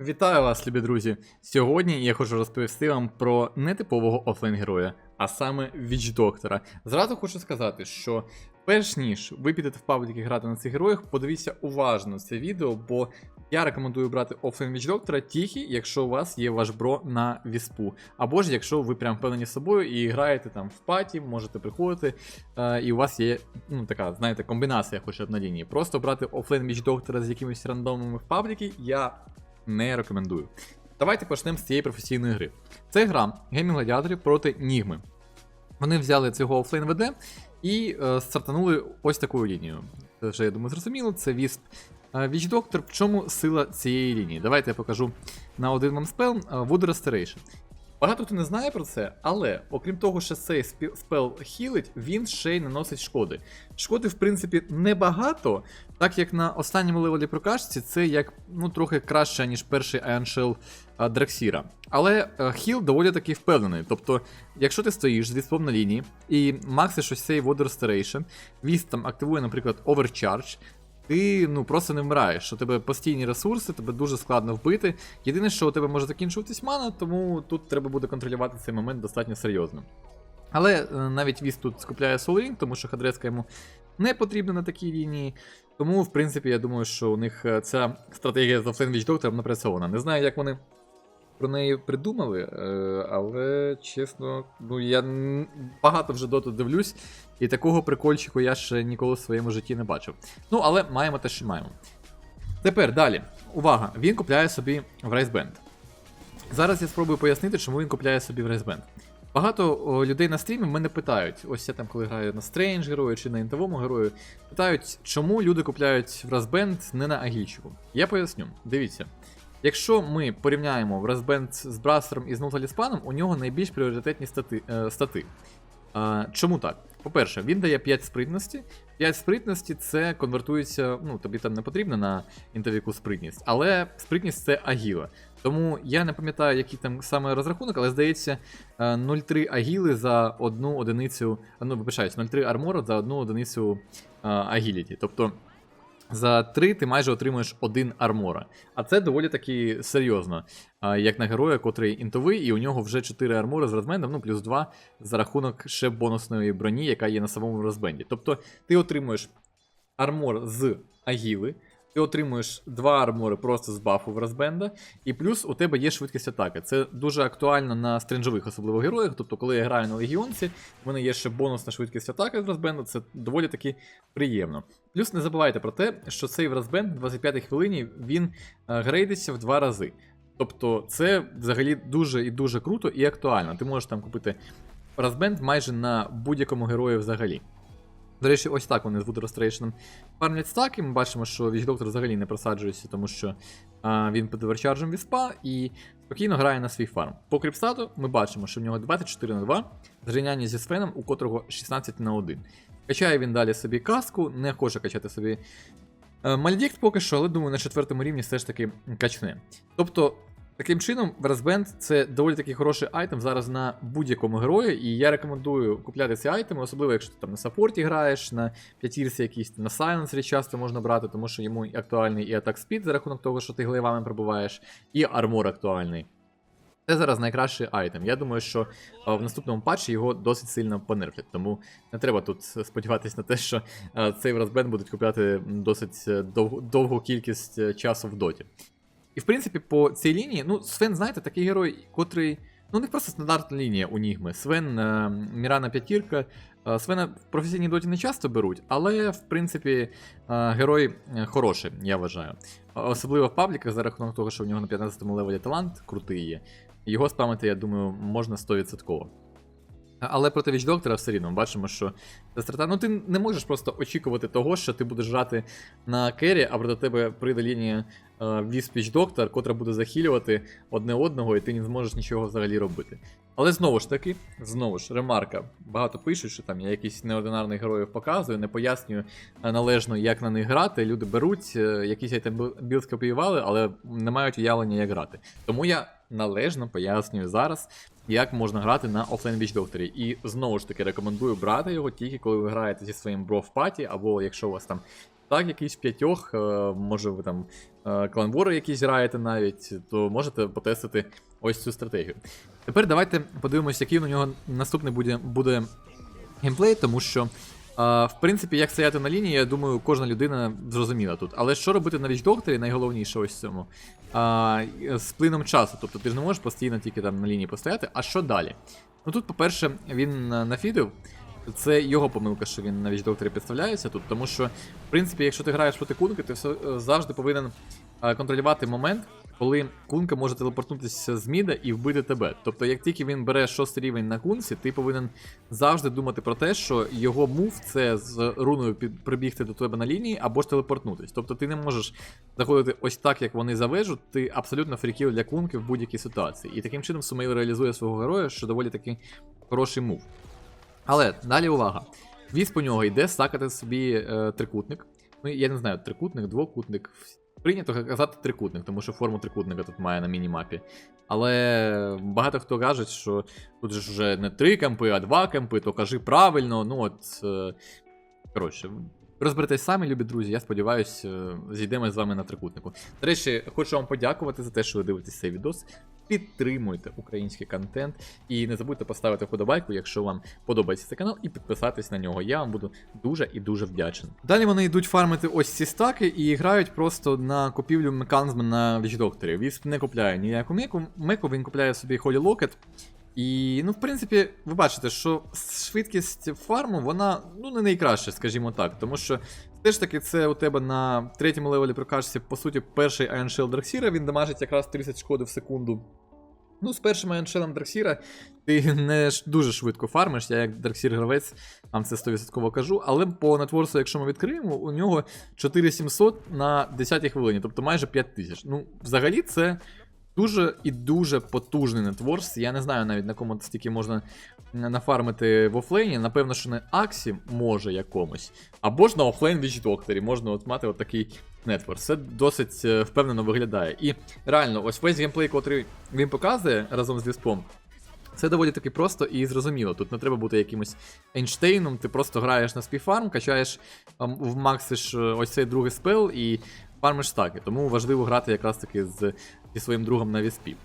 Вітаю вас, любі друзі! Сьогодні я хочу розповісти вам про нетипового офлайн героя, а саме Віч Доктора. Зразу хочу сказати, що перш ніж ви підете в пабліки грати на цих героях, подивіться уважно це відео, бо я рекомендую брати офлайн Віч Доктора тільки, якщо у вас є ваш бро на віспу. Або ж якщо ви прям впевнені собою і граєте там в паті, можете приходити, е, і у вас є ну, така, знаєте, комбінація хоча б на лінії. Просто брати офлайн Віч Доктора з якимись рандомами в пабліки я не рекомендую. Давайте почнемо з цієї професійної гри. Це гра Геймінг Гладіаторів проти Нігми. Вони взяли цього офлейн ВД і е, стартанули ось такою лінією. Це вже, я думаю, зрозуміло, це Вісп. Віч Доктор, в чому сила цієї лінії? Давайте я покажу на один вам спел е, Wood Restoration. Багато хто не знає про це, але окрім того, що цей спел хілить, він ще й наносить шкоди. Шкоди, в принципі, небагато, так як на останньому левелі прокачці це як ну, трохи краще, ніж перший Iron Shell а, Драксіра. Але е, хіл доволі таки впевнений. Тобто, якщо ти стоїш з віспом на лінії і максиш ось цей Water Restoration, вісп там активує, наприклад, Overcharge, ти ну просто не вмираєш. У тебе постійні ресурси, тебе дуже складно вбити. Єдине, що у тебе може закінчуватись мана, тому тут треба буде контролювати цей момент достатньо серйозно. Але е, навіть Віс тут скупляє Ring, тому що хадреска йому не потрібна на такій лінії. Тому, в принципі, я думаю, що у них е, ця стратегія за Witch Doctor напрацьована. Не знаю, як вони про неї придумали, е, але чесно, ну я багато вже доту дивлюсь, і такого прикольчику я ще ніколи в своєму житті не бачив. Ну, але маємо те, що маємо. Тепер далі. Увага! Він купляє собі в Райсбенд. Зараз я спробую пояснити, чому він купляє собі в Райсбенд. Багато людей на стрімі мене питають, ось я там, коли граю на Стрендж герою чи на інтовому герою, питають, чому люди купляють в Разбенд не на Агільчику. Я поясню. Дивіться. Якщо ми порівняємо Разбенд з Брастером і з Нуталіспаном, у нього найбільш пріоритетні стати. Е, стати. А, чому так? По-перше, він дає 5 спритності. 5 спритності це конвертується, ну тобі там не потрібно на інтовіку спритність, але спритність це агіла. Тому я не пам'ятаю, який там саме розрахунок, але здається, е, 0,3 агіли за одну одиницю. Ну, вибачаюсь, 0,3 армору за одну одиницю е, агіліті. Тобто за 3 ти майже отримуєш один армора. А це доволі таки серйозно. Як на героя, котрий інтовий, і у нього вже 4 армори з розбендом, ну плюс 2 за рахунок ще бонусної броні, яка є на самому розбенді. Тобто ти отримуєш армор з агіли, ти отримуєш 2 армори просто з бафу в розбенда, і плюс у тебе є швидкість атаки. Це дуже актуально на стрінжових, особливо героях. Тобто, коли я граю на легіонці, в мене є ще бонус на швидкість атаки з розбенда, це доволі таки приємно. Плюс не забувайте про те, що цей розбенд в 25-й хвилині він е, грейдиться в два рази. Тобто це взагалі дуже і дуже круто і актуально. Ти можеш там купити розбенд майже на будь-якому герої взагалі. До речі, ось так вони з Restoration фармлять стаки. Ми бачимо, що Вічдоктор взагалі не просаджується, тому що а, він під оверчарджем віспа і спокійно грає на свій фарм. По кріпстату ми бачимо, що в нього 24 на 2, зрівняння зі Свеном, у котрого 16 на 1. Качає він далі собі каску, не хоче качати собі е, Мальдікт поки що, але думаю, на четвертому рівні все ж таки качне. Тобто, таким чином, Версбенд це доволі таки хороший айтем зараз на будь-якому герої, і я рекомендую купляти ці айтеми, особливо якщо ти там на саппорті граєш, на п'ятірці якісь, на сайленсері часто можна брати, тому що йому актуальний і атак спід за рахунок того, що ти глейвами пробуваєш, і армор актуальний. Це зараз найкращий айтем. Я думаю, що в наступному патчі його досить сильно понерфлять, тому не треба тут сподіватися на те, що цей Вразбен будуть купляти досить е, довгу, довгу кількість е, часу в доті. І в принципі, по цій лінії, ну, Свен, знаєте, такий герой, котрий. Ну, у них просто стандартна лінія у Нігми. Свен, е, Мірана п'ятірка. Е, Свена в професійній доті не часто беруть, але в принципі е, герой е, хороший, я вважаю. Особливо в пабліках за рахунок того, що в нього на 15-му левелі талант крутий є. Його спамити, я думаю, можна 100%. Але проти Вічдоктора все рівно бачимо, що це страта. Ну ти не можеш просто очікувати того, що ти будеш грати на кері, а проти тебе прийде лінія Вісп Вічдоктор, котра буде захилювати одне одного, і ти не зможеш нічого взагалі робити. Але знову ж таки, знову ж, ремарка. Багато пишуть, що там я якісь неординарних героїв показую, не пояснюю е, належно, як на них грати. Люди беруть, е, якісь айтем білд скопіювали, але не мають уявлення, як грати. Тому я належно пояснюю зараз, як можна грати на офлайн Doctor. І знову ж таки рекомендую брати його тільки коли ви граєте зі своїм бро в паті, або якщо у вас там так якийсь п'ятьох, е, може ви там е, кланвори якісь граєте навіть, то можете потестити ось цю стратегію. Тепер давайте подивимося, який у нього наступний буде, буде геймплей, тому що. В принципі, як стояти на лінії, я думаю, кожна людина зрозуміла тут. Але що робити на Вічдокторі, найголовніше ось в цьому. А, з плином часу. Тобто ти ж не можеш постійно тільки там на лінії постояти. А що далі? Ну тут, по-перше, він е, нафідив. Це його помилка, що він на Вічдокторі підставляється тут, тому що, в принципі, якщо ти граєш проти кунки, ти все, е, завжди повинен е, контролювати момент, коли кунка може телепортнутися з міда і вбити тебе. Тобто, як тільки він бере шостий рівень на кунці, ти повинен завжди думати про те, що його мув це з руною під- прибігти до тебе на лінії або ж телепортнутись. Тобто ти не можеш заходити ось так, як вони завежуть, ти абсолютно фрікіл для кунки в будь-якій ситуації. І таким чином Сумейл реалізує свого героя, що доволі таки хороший мув. Але далі увага. Вісп у нього йде стакати собі е, трикутник. Ну, я не знаю, трикутник, двокутник. Прийнято казати трикутник, тому що форму трикутника тут має на мінімапі. Але багато хто каже, що тут ж вже не три кемпи, а два кемпи, то кажи правильно. Ну от. Е, коротше, розберетесь самі, любі друзі. Я сподіваюся, зійдемо з вами на трикутнику. До речі, хочу вам подякувати за те, що ви дивитесь цей відос. Підтримуйте український контент і не забудьте поставити вподобайку, якщо вам подобається цей канал, і підписатись на нього. Я вам буду дуже і дуже вдячний. Далі вони йдуть фармити ось ці стаки і грають просто на купівлю механізму на вічдокторі. Вісп не купляє ніяку меку, меку, він купляє собі холі локет. І, ну, в принципі, ви бачите, що швидкість фарму, вона ну не найкраща, скажімо так. Тому що все ж таки це у тебе на третьому левелі прокачці, по суті, перший Iron Shell Дарксіра, він дамажить якраз 30 шкоди в секунду. Ну, з першим Shell'ом Дарксіра ти не дуже швидко фармиш, я як Дарксір гравець вам це 100% кажу. Але по нетворсу, якщо ми відкриємо, у нього 4700 на 10 хвилині, тобто майже 5000. Ну, взагалі, це дуже і дуже потужний нетворс. Я не знаю навіть на кому стільки можна нафармити в офлейні. Напевно, що на Аксі може якомусь. Або ж на офлейн Віч Докторі можна от мати от такий нетворс. Це досить е, впевнено виглядає. І реально, ось весь геймплей, котрий він показує разом з Віспом. Це доволі таки просто і зрозуміло. Тут не треба бути якимось Ейнштейном, ти просто граєш на спіфарм, качаєш ем, вмаксиш е, ось цей другий спел і фармиш стаки. Тому важливо грати якраз таки з, зі своїм другом на віспі.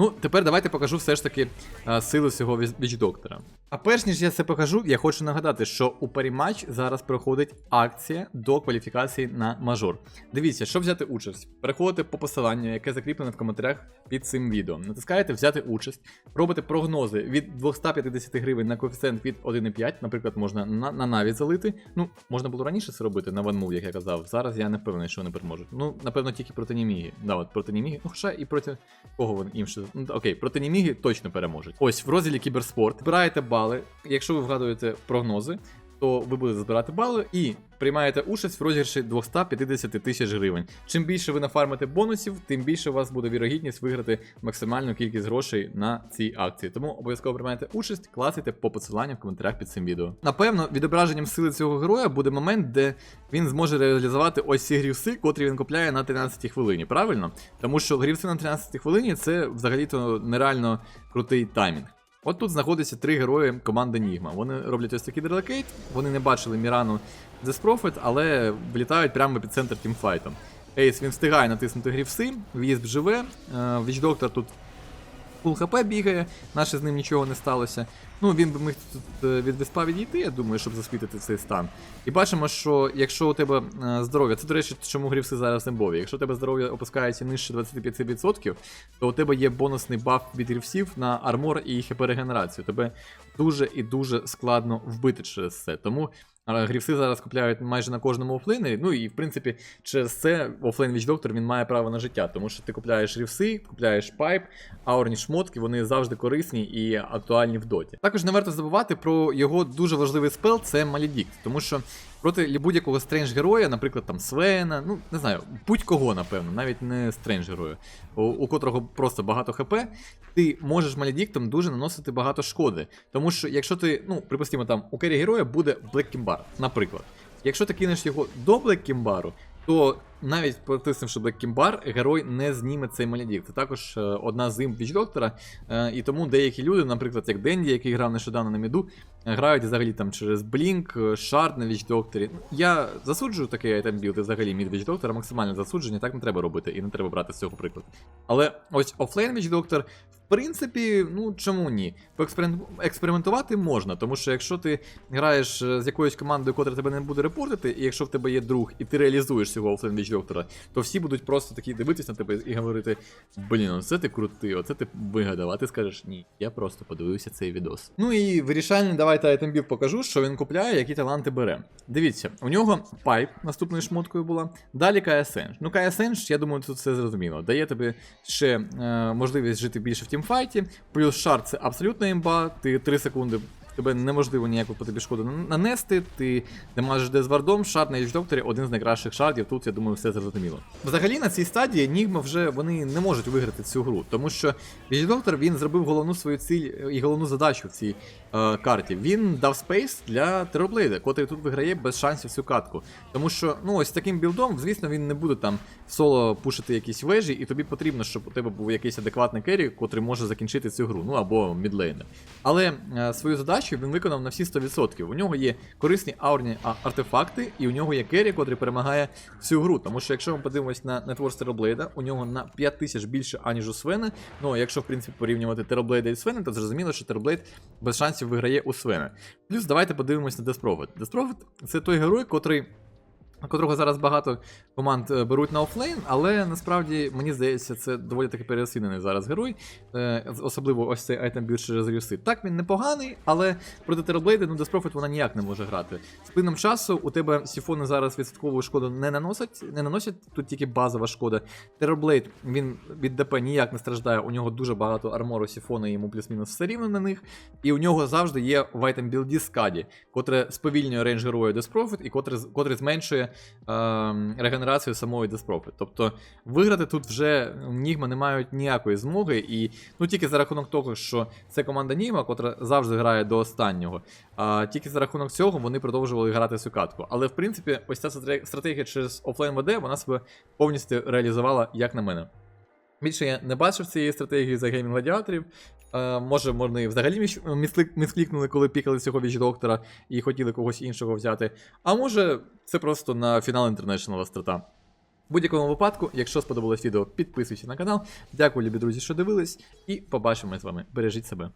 Ну, тепер давайте покажу все ж таки а, сили цього віч-доктора. А перш ніж я це покажу, я хочу нагадати, що у паріматч зараз проходить акція до кваліфікації на мажор. Дивіться, щоб взяти участь, переходите по посиланню, яке закріплене в коментарях під цим відео. Натискаєте взяти участь, робите прогнози від 250 гривень на коефіцієнт від 1,5, наприклад, можна на, на наві залити. Ну, можна було раніше це робити на OneMove, як я казав. Зараз я не впевнений, що вони переможуть. Ну, напевно, тільки проти Німіги. Да, от проти Німіги. Ну, хоча і проти кого вони інші. Окей, проти Німіги точно переможуть. Ось в розділі кіберспорт збираєте бали. Якщо ви вгадуєте прогнози, то ви будете збирати бали і приймаєте участь в розіграші 250 тисяч гривень. Чим більше ви нафармите бонусів, тим більше у вас буде вірогідність виграти максимальну кількість грошей на цій акції. Тому обов'язково приймайте участь, класайте по посиланню в коментарях під цим відео. Напевно, відображенням сили цього героя буде момент, де він зможе реалізувати ось ці грівси, котрі він купляє на 13 хвилині. Правильно? Тому що грівси на 13 хвилині це взагалі-то нереально крутий таймінг. От тут знаходяться три герої команди Нігма. Вони роблять ось такий дрелокейт, вони не бачили Мірану The Prophet, але влітають прямо під центр тімфайту. Ейс він встигає натиснути грівси, в'їзд живе, Вічдоктор тут фул хп бігає, наше з ним нічого не сталося. Ну, він би міг тут е, від виспа відійти, я думаю, щоб засвітити цей стан. І бачимо, що якщо у тебе е, здоров'я, це, до речі, чому грівси зараз ембові. Якщо у тебе здоров'я опускається нижче 25%, то у тебе є бонусний баф від грівсів на армор і хп регенерацію. Тебе дуже і дуже складно вбити через це. Тому Грівси зараз купляють майже на кожному офлейні. Ну і в принципі, через це офлейн Віч Доктор він має право на життя, тому що ти купляєш рівси, купляєш пайп, аурні шмотки, вони завжди корисні і актуальні в доті. Також не варто забувати про його дуже важливий спел це Малідікт, тому що проти будь-якого стрендж героя, наприклад, там Свена, ну не знаю, будь-кого, напевно, навіть не стрендж героя, у, у котрого просто багато хп, ти можеш малідіктом дуже наносити багато шкоди. Тому що якщо ти, ну, припустимо, там у кері героя буде Блеккімбар, наприклад. Якщо ти кинеш його до Блеккімбару, то навіть протиснувши Kimbar, герой не зніме цей малядік. Це також е, одна з імп Віч Доктора. Е, і тому деякі люди, наприклад, як Денді, який грав нещодавно на міду, е, грають взагалі там через Blink, Шард на Віч Докторі. Я засуджую такий айтем білд і взагалі мід Віч Доктора, максимальне засудження, так не треба робити і не треба брати з цього приклад. Але ось офлейн Віч Доктор. В принципі, ну чому ні? Поекспериментувати можна, тому що якщо ти граєш е, з якоюсь командою, котра тебе не буде репортити, і якщо в тебе є друг, і ти реалізуєш цього офлейн Доктора, то всі будуть просто такі дивитись на тебе і говорити: блін, оце ти крутий, оце ти вигадав, а ти скажеш ні, я просто подивився цей відос. Ну і вирішальний, давайте айтембів покажу, що він купляє, які таланти бере. Дивіться, у нього пайп наступною шмоткою була. Далі KSN. Ну, KSN, я думаю, тут все зрозуміло. Дає тобі ще е, можливість жити більше в тімфайті. Плюс шар це абсолютна імба. Ти 3 секунди. Тебе неможливо ніяку по тобі шкоду нан- нанести. Ти демажиш де з вардом, шар на Докторі один з найкращих шардів. Тут я думаю, все зрозуміло. Взагалі на цій стадії Нігма вже вони не можуть виграти цю гру, тому що Доктор він зробив головну свою ціль е, і головну задачу в цій е, карті. Він дав спейс для Тероблейда, котрий тут виграє без шансів цю катку. Тому що, ну ось таким білдом, звісно, він не буде там соло пушити якісь вежі, і тобі потрібно, щоб у тебе був якийсь адекватний керрі, котрий може закінчити цю гру, ну або мідлейнер. Але е, свою задачу він виконав на всі 100%. У нього є корисні аурні артефакти, і у нього є керрі, котрий перемагає всю гру. Тому що якщо ми подивимось на нетворс Тероблейда, у нього на 5000 більше, аніж у Свена. Ну, якщо в принципі порівнювати Тероблейда і Свена, то зрозуміло, що Тероблейд без шансів виграє у Свена. Плюс давайте подивимось на Деспровід. Деспровід це той герой, котрий. Котрого зараз багато команд е, беруть на офлейн, але насправді мені здається, це доволі таки переоцінений зараз герой. Е, особливо ось цей айтем більше через. Так він непоганий, але проти Тероблейда, ну Деспрофіт вона ніяк не може грати. З плином часу у тебе сіфони зараз відсоткову шкоду не наносять, не наносять, тут тільки базова шкода. Тероблейд він від ДП ніяк не страждає, у нього дуже багато армору сіфона, йому плюс-мінус все рівно на них. І у нього завжди є в айтем білді скаді, котре сповільнює рейндж героя Деспрофіт і котре, котре зменшує регенерацію самої Деспрофіт. Тобто виграти тут вже Нігма не мають ніякої змоги, і ну тільки за рахунок того, що це команда Нігма, котра завжди грає до останнього. А тільки за рахунок цього вони продовжували грати цю катку. Але в принципі, ось ця стратегія через офлейн ВД, вона себе повністю реалізувала, як на мене. Більше я не бачив цієї стратегії за геймінг гладіаторів. Е, може, вони взагалі місклікнули, коли пікали цього віч доктора і хотіли когось іншого взяти. А може, це просто на фінал інтернешнала страта. В будь-якому випадку, якщо сподобалось відео, підписуйся на канал. Дякую, любі друзі, що дивились, і побачимось з вами. Бережіть себе.